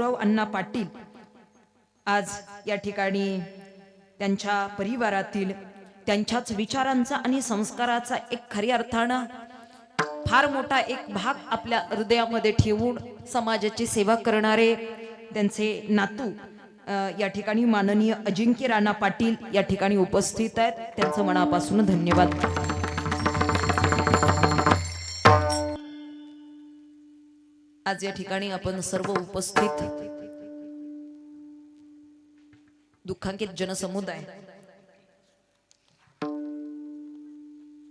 गौरव अण्णा पाटील आज या ठिकाणी त्यांच्या परिवारातील त्यांच्याच विचारांचा आणि संस्काराचा एक खऱ्या अर्थानं फार मोठा एक भाग आपल्या हृदयामध्ये ठेवून समाजाची सेवा करणारे त्यांचे नातू या ठिकाणी माननीय अजिंक्य राणा पाटील या ठिकाणी उपस्थित आहेत. त्यांचं मनापासून धन्यवाद. आज या ठिकाणी आपण सर्व उपस्थित दुःखांकित जनसमुदाय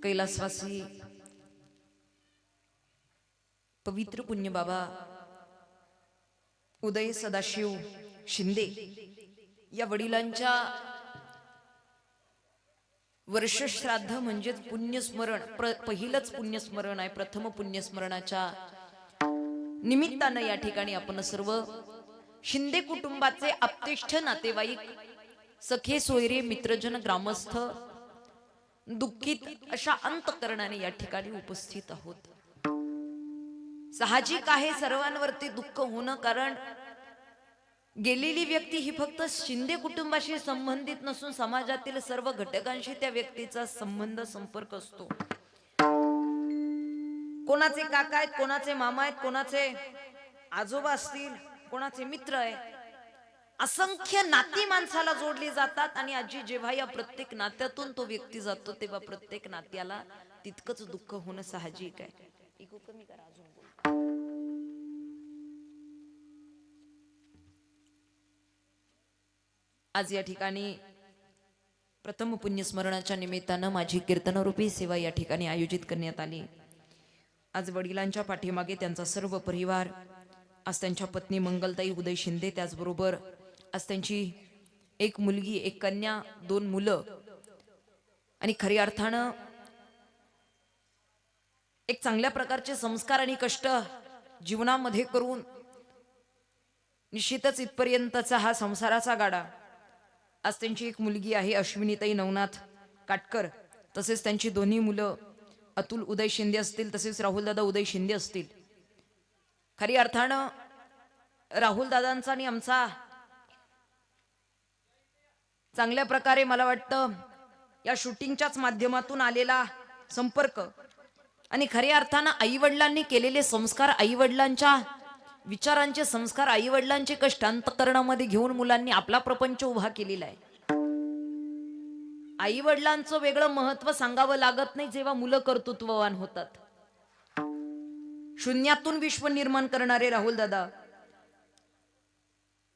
कैलासवासी पवित्र पुण्य बाबा उदय सदाशिव शिंदे या वडिलांच्या वर्षश्राद्ध म्हणजेच पुण्यस्मरण प्र पहिलंच पुण्यस्मरण आहे प्रथम पुण्यस्मरणाच्या निमित्तानं या ठिकाणी आपण सर्व शिंदे कुटुंबाचे आपतेष्ठ नातेवाईक सखे सोयरे मित्रजन ग्रामस्थ दुःखित अशा अंतकरणाने या ठिकाणी उपस्थित आहोत. साहजिक आहे सर्वांवरती दुःख होणं कारण गेलेली व्यक्ती ही फक्त शिंदे कुटुंबाशी संबंधित नसून समाजातील सर्व घटकांशी त्या व्यक्तीचा संबंध संपर्क असतो. कोणाचे काका आहेत कोणाचे मामा आहेत कोणाचे आजोबा असतील कोणाचे मित्र आहे असंख्य नाती माणसाला जोडली जातात आणि आजी जेव्हा या प्रत्येक नात्यातून तो व्यक्ती जातो तेव्हा प्रत्येक नात्याला तितकंच दुःख होणं साहजिक आहे. कमी करा अजून आज या ठिकाणी प्रथम पुण्यस्मरणाच्या निमित्तानं माझी कीर्तनरूपी सेवा या ठिकाणी आयोजित करण्यात आली. आज वडिलांच्या पाठीमागे त्यांचा सर्व परिवार. आज त्यांच्या पत्नी मंगलताई उदय शिंदे त्याचबरोबर आज त्यांची एक मुलगी एक कन्या दोन मुलं. आणि खऱ्या अर्थानं एक चांगल्या प्रकारचे संस्कार आणि कष्ट जीवनामध्ये करून निश्चितच इथपर्यंतचा हा संसाराचा गाडा. आज त्यांची एक मुलगी आहे अश्विनीताई नवनाथ काटकर. तसेच त्यांची दोन्ही मुलं अतुल उदय शिंदे असतील तसेच राहुलदादा उदय शिंदे असतील. खरी अर्थानं राहुल दादांचा आणि आमचा चांगल्या प्रकारे मला वाटतं या शूटिंगच्याच माध्यमातून आलेला संपर्क आणि खऱ्या अर्थानं आई वडिलांनी केलेले संस्कार आई वडिलांच्या विचारांचे संस्कार आई वडिलांचे कष्ट अंतकरणामध्ये घेऊन मुलांनी आपला प्रपंच उभा केलेला आहे. आई वडिलांचं वेगळं महत्त्व सांगावं लागत नाही जेव्हा मुलं कर्तृत्ववान होतात. शून्यातून विश्व निर्माण करणारे राहुल दादा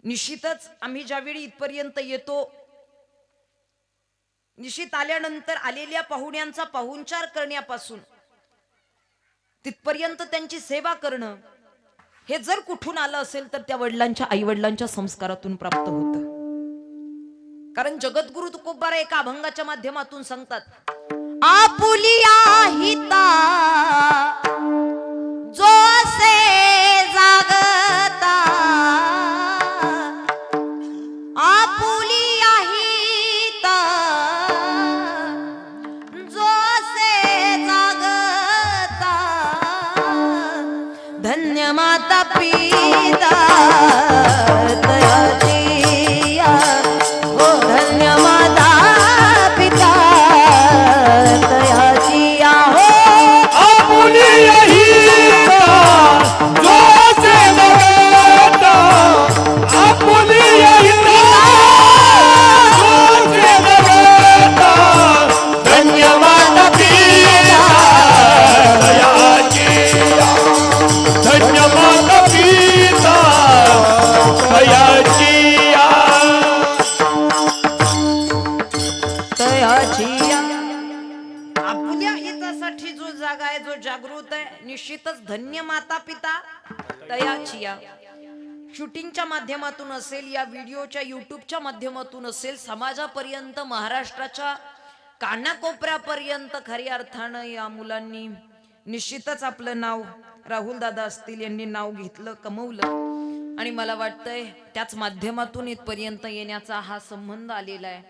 निश्चितच आम्ही ज्यावेळी इथपर्यंत येतो निश्चित आल्यानंतर आलेल्या पाहुण्यांचा पाहुणचार करण्यापासून तिथपर्यंत त्यांची सेवा करणं हे जर कुठून आलं असेल तर त्या वडिलांच्या आई वडिलांच्या संस्कारातून प्राप्त होतं. कारण जगद्गुरु तुकोबार एका अभंगाच्या माध्यमातून सांगतात. आपुलिया हिता जो से जागता. आपुलिया हिता जो जागता. धन्य माता पिता. धन्यवाद. आपल्या हितासाठी जो जागा आहे जो जागृत आहे निश्चितच धन्य माता पिता तयाची शूटिंगच्या माध्यमातून असेल या व्हिडिओच्या युट्यूबच्या माध्यमातून असेल समाजापर्यंत महाराष्ट्राच्या कानाकोपऱ्यापर्यंत खऱ्या अर्थानं या मुलांनी निश्चितच आपलं नाव राहुल दादा असतील यांनी नाव घेतलं कमवलं. आणि मला वाटतंय त्याच माध्यमातून इथपर्यंत येण्याचा हा संबंध आलेला आहे.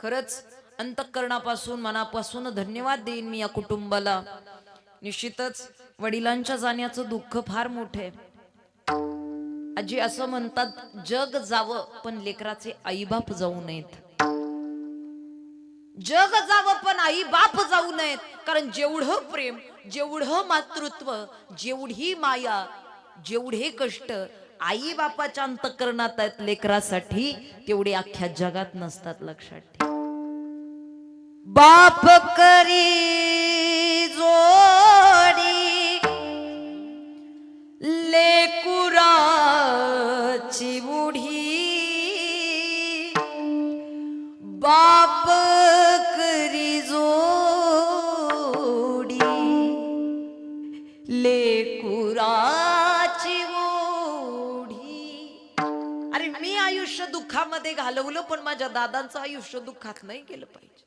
खरंच अंतःकरणापासून मनापासून धन्यवाद देईन मी या कुटुंबाला. निश्चितच वडिलांच्या जाण्याचं दुःख फार मोठे आजी असं म्हणतात जग जावं पण लेकराचे आईबाप जाऊ नयेत. जग जावं पण आई बाप जाऊ नयेत. कारण जेवढं प्रेम जेवढं मातृत्व जेवढी माया जेवढे कष्ट आई बापाच्या अंतकरणात आहेत लेकरासाठी तेवढे अख्ख्या जगात नसतात लक्षात ठेव. बाप करी जोडी लेकुराची बुढी. बाप करी जोडी लेकुराची ओढी अरे मी आयुष्य दुःखामध्ये घालवलं पण माझ्या दादांचं आयुष्य दुःखात नाही गेलं पाहिजे.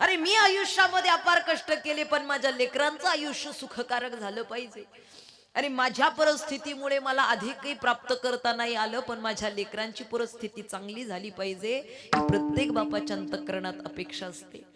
अरे मी आयुष्यामध्ये अपार कष्ट केले पण माझ्या लेकरांचं आयुष्य सुखकारक झालं पाहिजे. अरे माझ्या परिस्थितीमुळे मला अधिकही प्राप्त करता नाही आलं पण माझ्या लेकरांची परिस्थिती चांगली झाली पाहिजे. ही प्रत्येक बापाच्या अंतकरणात अपेक्षा असते.